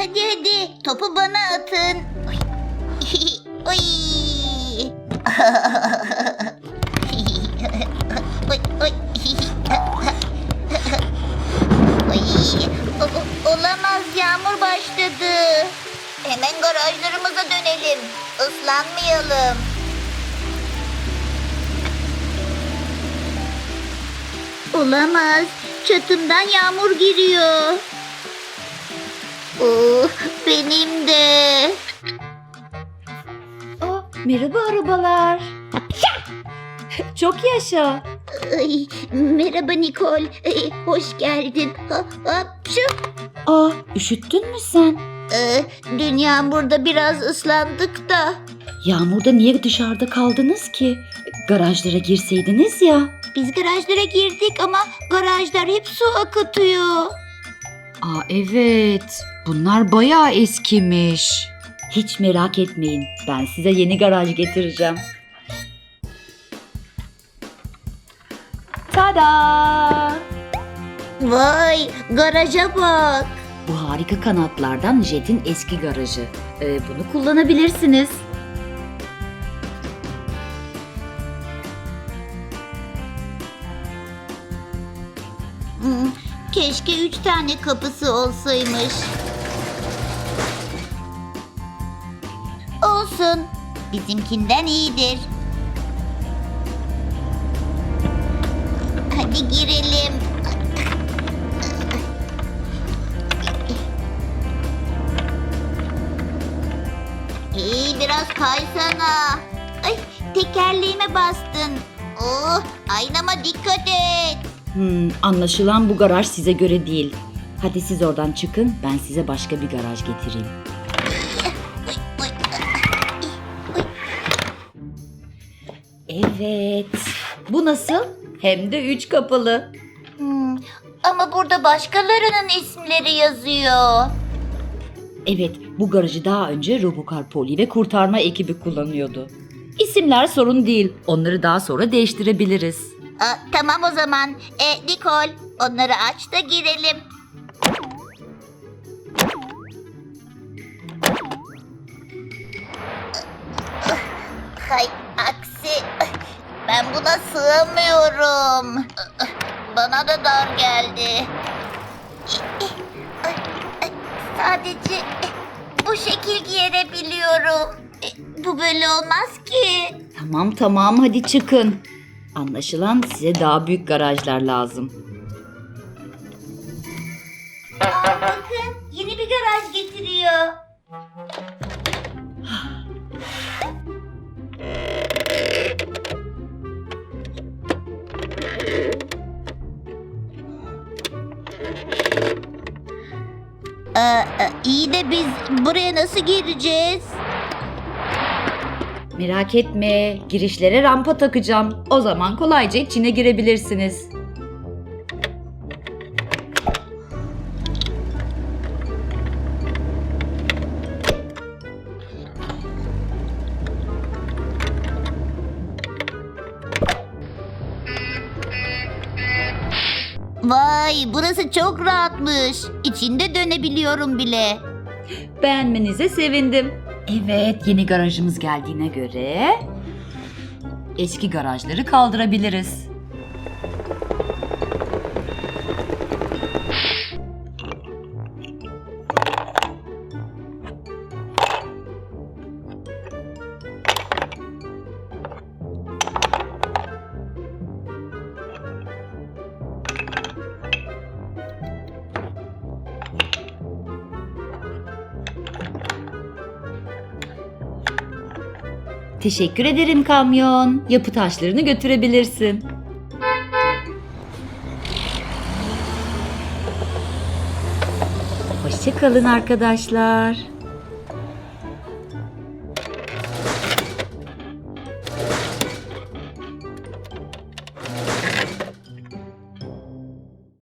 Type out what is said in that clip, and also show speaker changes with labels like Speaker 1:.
Speaker 1: Hadi hadi topu bana atın. Oy. Oy. Oy, oy. O- Olamaz yağmur başladı. Hemen garajlarımıza dönelim. Islanmayalım. Olamaz. Çatımdan yağmur giriyor. Oh, benim de.
Speaker 2: Aa, merhaba arabalar. Çok yaşa.
Speaker 1: Ay, merhaba Nikol. Ay, hoş geldin. Ha, hapşu.
Speaker 2: Aa, üşüttün mü sen?
Speaker 1: Ee, dün yağmurda biraz ıslandık da.
Speaker 2: Yağmurda niye dışarıda kaldınız ki? Garajlara girseydiniz ya.
Speaker 1: Biz garajlara girdik ama garajlar hep su akıtıyor.
Speaker 2: Aa evet. Bunlar bayağı eskimiş. Hiç merak etmeyin. Ben size yeni garaj getireceğim. Tada!
Speaker 1: Vay, garaja bak.
Speaker 2: Bu harika kanatlardan Jet'in eski garajı. Ee, bunu kullanabilirsiniz.
Speaker 1: Hmm, keşke üç tane kapısı olsaymış. Olsun. Bizimkinden iyidir. Hadi girelim. İyi biraz kaysana. Ay tekerleğime bastın. Oh aynama dikkat et.
Speaker 2: Hmm, anlaşılan bu garaj size göre değil. Hadi siz oradan çıkın, ben size başka bir garaj getireyim. Evet. Bu nasıl? Hem de üç kapılı.
Speaker 1: Hmm, ama burada başkalarının isimleri yazıyor.
Speaker 2: Evet, bu garajı daha önce Robokar Poli ve kurtarma ekibi kullanıyordu. İsimler sorun değil. Onları daha sonra değiştirebiliriz.
Speaker 1: Aa, tamam o zaman. E, Nikol onları aç da girelim. Hay. Ben buna sığamıyorum. Bana da dar geldi. Sadece bu şekil giyebiliyorum. Bu böyle olmaz ki.
Speaker 2: Tamam tamam hadi çıkın. Anlaşılan size daha büyük garajlar lazım.
Speaker 1: Aa, bakın yeni bir garaj getiriyor. Ee, iyi de biz buraya nasıl gireceğiz?
Speaker 2: Merak etme, girişlere rampa takacağım. O zaman kolayca içine girebilirsiniz.
Speaker 1: Vay burası çok rahatmış. İçinde dönebiliyorum bile.
Speaker 2: Beğenmenize sevindim. Evet, yeni garajımız geldiğine göre eski garajları kaldırabiliriz. Teşekkür ederim kamyon. Yapı taşlarını götürebilirsin. Hoşçakalın arkadaşlar.